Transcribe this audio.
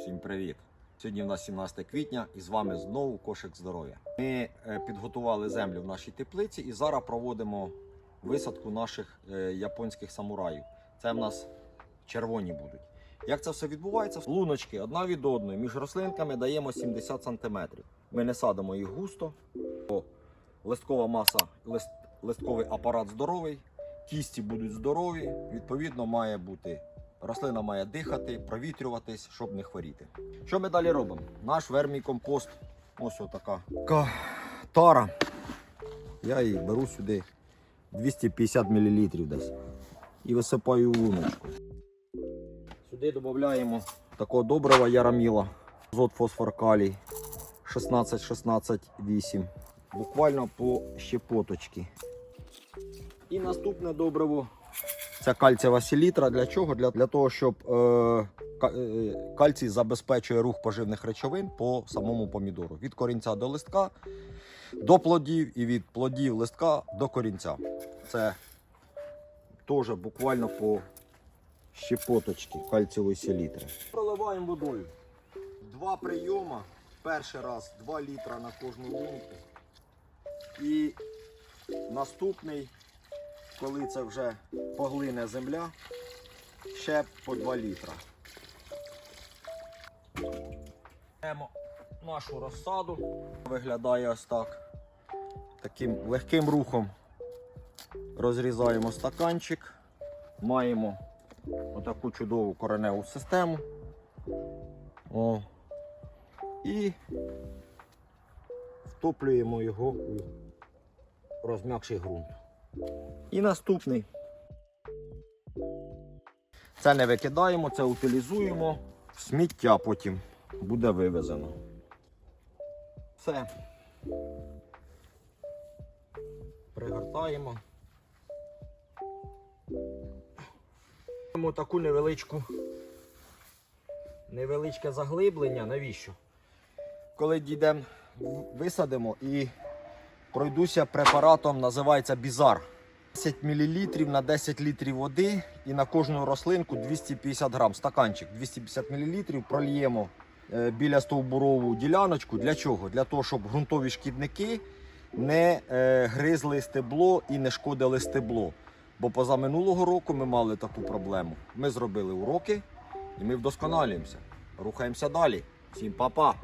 Всім привіт! Сьогодні в нас 17 квітня і з вами знову кошик здоров'я. Ми е, підготували землю в нашій теплиці і зараз проводимо висадку наших е, японських самураїв. Це в нас червоні будуть. Як це все відбувається? Луночки одна від одної між рослинками даємо 70 см. Ми не садимо їх густо, листкова маса, лист, листковий апарат здоровий, кісті будуть здорові, відповідно, має бути Рослина має дихати, провітрюватись, щоб не хворіти. Що ми далі робимо? Наш вермікомпост. Ось отака така тара. Я її беру сюди 250 мл десь. І висипаю в луночку. Сюди додаємо такого доброго яраміла. Азот фосфор калій 16-16-8. Буквально по щепоточки. І наступне добриво це кальцієва селітра. Для чого? Для, для того, щоб е, е, кальцій забезпечує рух поживних речовин по самому помідору. Від корінця до листка, до плодів і від плодів листка до корінця. Це теж буквально по щепоточки кальцієвої селітри. Проливаємо водою. Два прийоми. Перший раз 2 літра на кожну лунку. І наступний коли це вже поглине земля, ще по 2 літра. Беремо нашу розсаду. Виглядає ось так. Таким легким рухом розрізаємо стаканчик. Маємо отаку чудову кореневу систему. О. І втоплюємо його у розм'якший ґрунт. І наступний. Це не викидаємо, це утилізуємо. Сміття потім буде вивезено. Все. Пригортаємо. Робимо таку невеличку невеличке заглиблення. Навіщо? Коли дійдемо, висадимо і пройдуся препаратом, називається бізар. 10 мл на 10 літрів води і на кожну рослинку 250 грам. Стаканчик 250 мл прольємо е, біля стовбурову діляночку. Для чого? Для того, щоб ґрунтові шкідники не е, гризли стебло і не шкодили стебло. Бо позаминулого року ми мали таку проблему. Ми зробили уроки і ми вдосконалюємося. Рухаємося далі. Всім па-па!